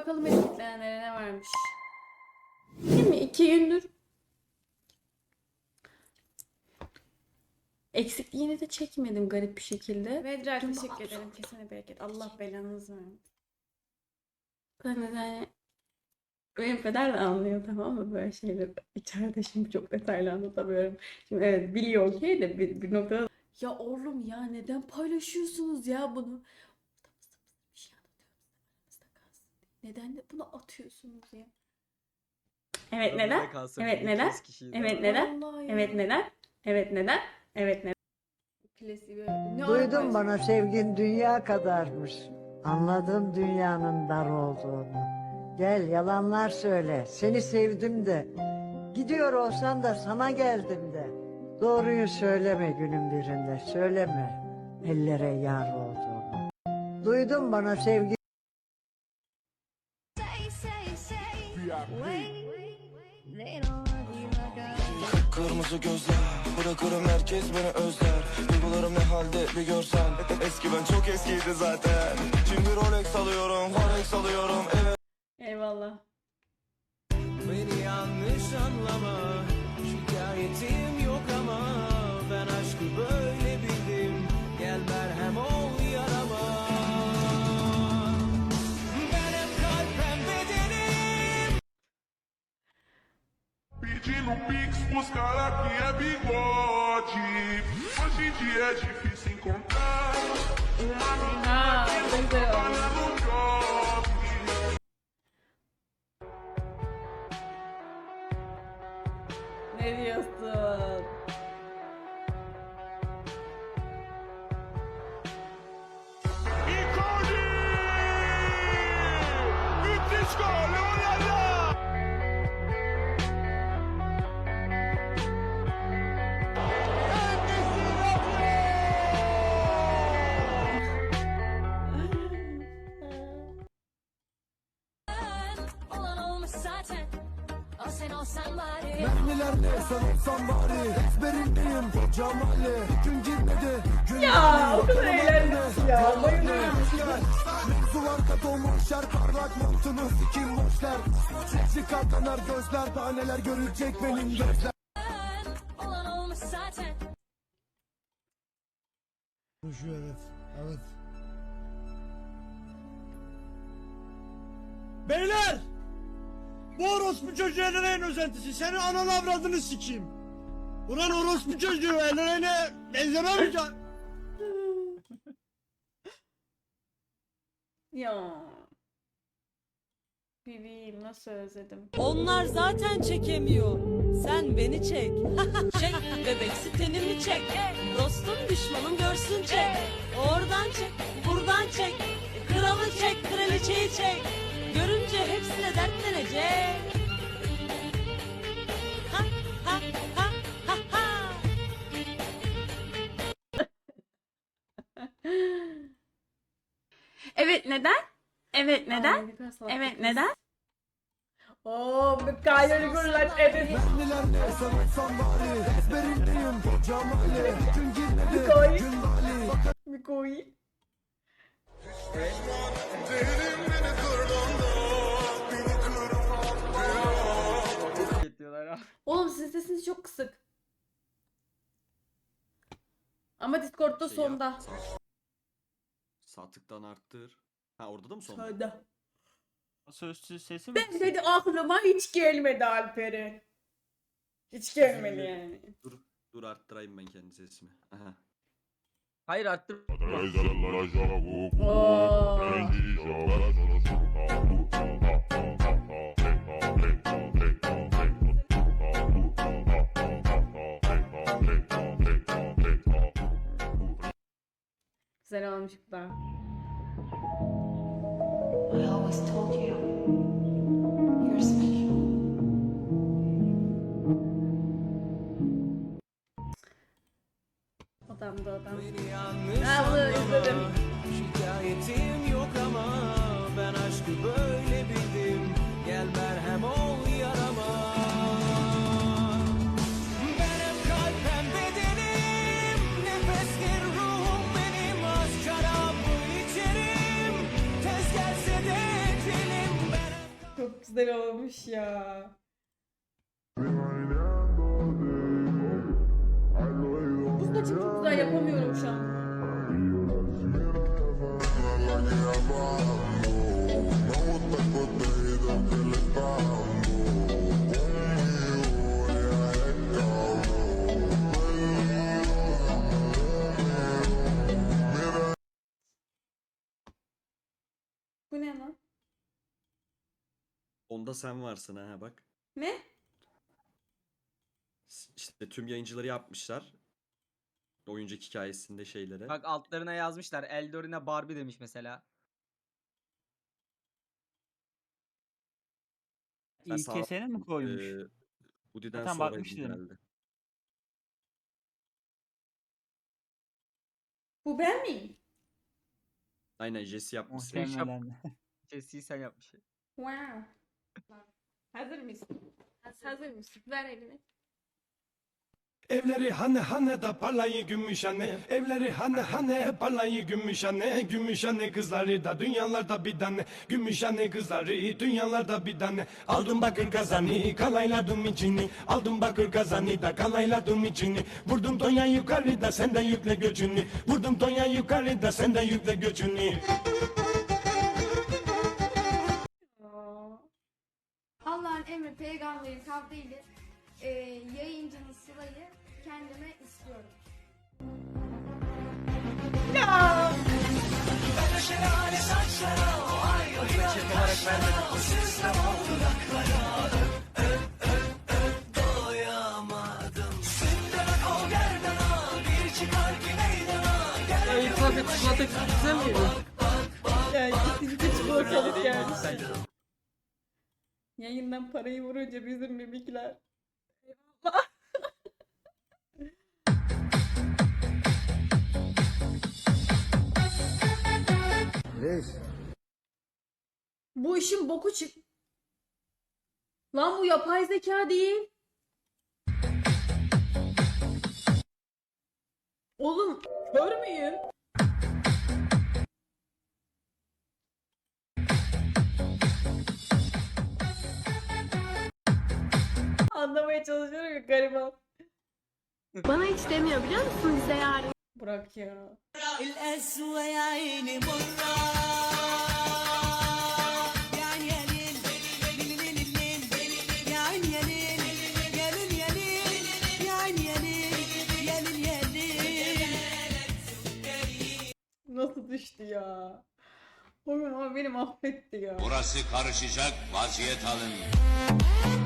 bakalım etiketlenenlere ne varmış. Değil mi? İki gündür eksikliğini de çekmedim garip bir şekilde. Vedra teşekkür ederim. Kesene bereket. Allah belanızı versin. Ben yani benim peder de anlıyor tamam mı böyle şeyleri. İçeride şimdi çok detaylı anlatamıyorum. Şimdi evet biliyor okey de bir, bir noktada ya oğlum ya neden paylaşıyorsunuz ya bunu? Bir şey anlatıyorum size, aranızda kalsın diye. Neden de bunu atıyorsunuz ya? Evet neden? Evet neden? Evet neden? Allah ya. Evet neden? Evet neden? Evet neden? Klasiği böyle. Ne Duydum arkadaş- bana sevgin dünya kadarmış. Anladım dünyanın dar olduğunu. Gel yalanlar söyle. Seni sevdim de. Gidiyor olsan da sana geldim de. Doğruyu söyleme günün birinde. Söyleme. Ellere yar olduğunu. Duydum bana sevgi Kırmızı gözler Bırakırım herkes beni özler. Duygularım ne halde bir görsen. Eski ben çok eskiydi zaten. Şimdi Rolex alıyorum Rolex alıyorum evet. Eyvallah. Beni yanlış anlama. Şikayetim Pros cara que é bigode. Hoje em dia é difícil encontrar uma menina Ha, çok güzel olmuş. no job. Ne olsan bari. Mermiler ne sen olsan bari. Ezberindeyim Cemali Gün girmedi Gün Ya o kadar eğlendim ya. Bayılıyorum. Mevzu arka dolmuş yer parlak montunu sikim boşlar Çıkar kanar gözler daha neler görecek benim gözler. Olan olmuş zaten. Konuşuyor evet. Evet. Beyler! Bu orospu çocuğu Eren'in özentisi. Senin ananı avradını sikeyim. Ulan orospu çocuğu Eren'e benzemem ki. Ya. Bebeğim nasıl özledim. Onlar zaten çekemiyor. Sen beni çek. çek bebeksi tenimi çek. Dostum düşmanım görsün çek. Oradan çek, buradan çek. Kralı çek, kraliçeyi çek. Görünce hepsine dertlenecek. Evet neden? Evet neden? Evet neden? Oo, mükemmel gururlar. Evet. Mikoy. Mikoy. Oğlum sizin sesiniz çok kısık. Ama Discord'da Şey sonda. Sağ tıktan arttır. Ha orada da mı son? Sonda. Sözsüz sesim Ben dedi aklıma hiç gelmedi Alper'in. Hiç gelmedi yani. Dur, dur arttırayım ben kendi sesimi. Aha. Hayır arttır. Oo. Güzel olmuş bu da. I always told you You're special Odamda odam. Ha bunu izledim. Güzel olmuş ya. Bu saçım çok güzel yapamıyorum şu an. Onda sen varsın ha bak. Ne? İşte tüm yayıncıları yapmışlar. Oyuncak hikayesinde şeylere. Bak altlarına yazmışlar. Eldorina Barbie demiş mesela. İlk keseni mi koymuş? Ee, Udi'den Zaten sonra herhalde. Bu ben miyim? Aynen Jesse yapmış. Muhtemelen. Jesse'yi sen yapmışsın. Wow. Hazır mısın? Hazır mısın? Ver elini. Evleri hane hane da parlayı gümüş anne. Evleri hane hane parlayı gümüş anne. Gümüş anne kızları da dünyalarda bir tane. Gümüş anne kızları dünyalarda bir tane. Aldım bakır kazanı kalayladım içini. Aldım bakır kazanı da kalayladım içini. Vurdum Tonya yukarıda sen de yükle göçünü. Vurdum Tonya yukarıda sen de yükle göçünü emri peygamberin kavliyle e, yayıncının Sıla'yı kendime istiyorum. Yani ikinci de çikolatalık gelmiş. Yayından parayı vurunca bizim mimikler. Eyvallah. Reis. Bu işin boku çık. Lan bu yapay zeka değil. Oğlum kör müyüm? Anlamaya çalışıyorum ya gariban. Bana hiç demiyor biliyor musun bize yarın? Bırak ya. Nasıl düştü ya? Oğlum ama beni mahvetti ya. Burası karışacak vaziyet alın.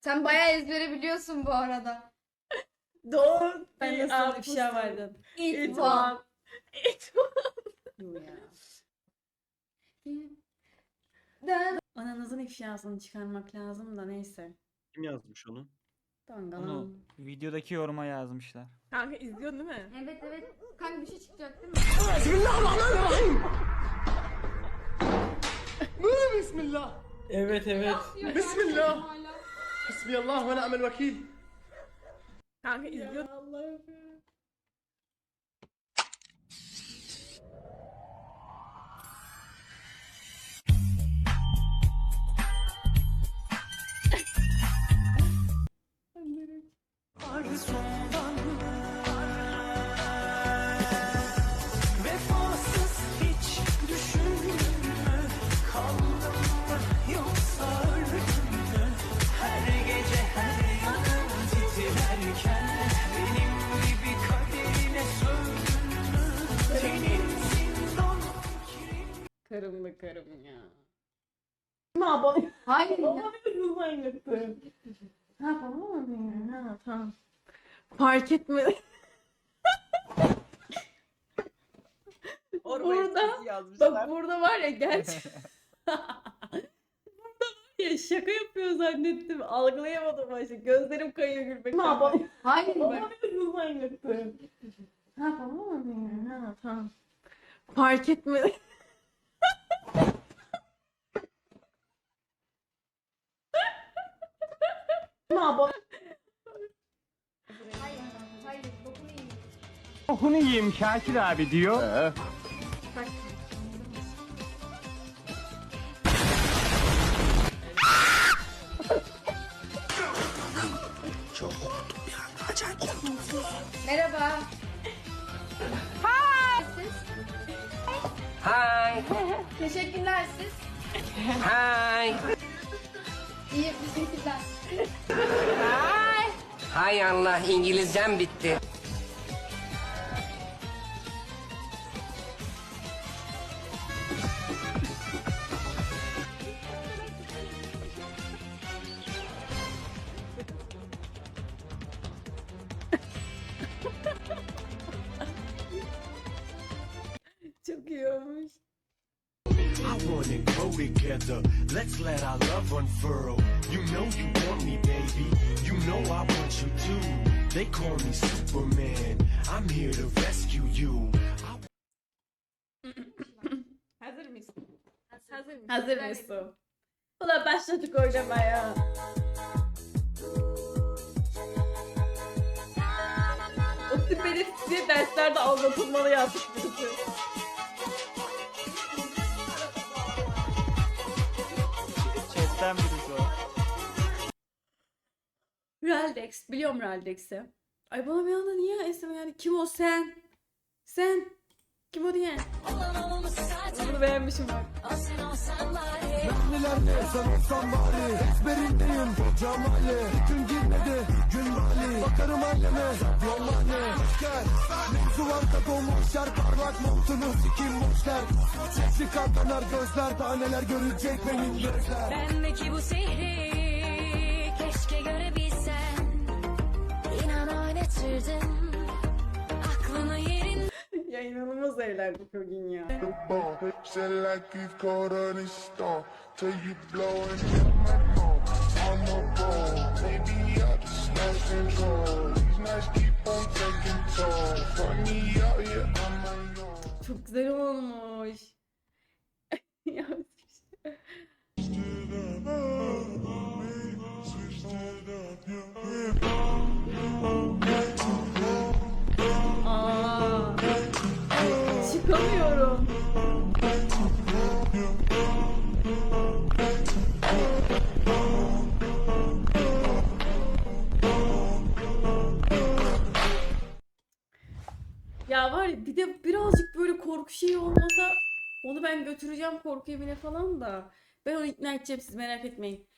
Sen bayağı ezbere biliyorsun bu arada. Doğru. Ben sana altı ifşa sene. verdim. It It fun. It. The Ananızın ifşasını çıkarmak lazım da neyse. Kim yazmış onu? Dangalan. Onu videodaki yoruma yazmışlar. Kanka izliyorsun değil mi? Evet evet. Kanka bir şey çıkacak değil mi? ايمت ايمت بسم الله حسبي الله ونعم الوكيل يا الله Arzundan Bakarım ya. Ne yapalım? Hayır ya. Olabilir zannettim. Ha yapamam mı? Ha tamam. Fark etmedi. Burada bak burada var ya gerçek. burada var ya şaka yapıyor zannettim. Algılayamadım başta. Gözlerim kayıyor gülmekten. Ne yapalım? Hayır ya. Olabilir zannettim. Ha yapamam mı? Ha tamam. Fark etmedi. Ne yapalım? Hayır. Hayır. Dokunu iyi. Okunu yiyeyim Şakir abi diyor. Bak. Merhaba. Hi. Siz? Hi. Teşekkürler siz. Hi. İyi teşekkürler. Hay Allah İngilizcem bitti. Together. Let's let our love unfurl. You know you want me, baby. You know I want you too. They call me Superman. I'm here to rescue you. Hazır mısın? Hazır mısın? Hazır mısın? Ulan başladık oynamaya. O tip benim size derslerde anlatılmalı yazmış Chatten birisi o. Raldex. Biliyorum Raldex'i. Ay bana bir anda niye esneme yani? Kim o sen? Sen? Kim o diye? Bunu beğenmişim bak. Neler ne sen olsan bari Ezberindeyim Cemali Gün girmedi gün bali Bakarım aileme yolla ne Gel Mevzu var dolmuş yer Parlak montunu sikim boşver Sesli kalpler gözler Daha neler görecek benim gözler Bendeki bu sihri keşke görebilsen. İnan ya inanılmaz eğlendik o gün ya. Said like you've götüreceğim korku evine falan da. Ben onu ikna edeceğim siz merak etmeyin.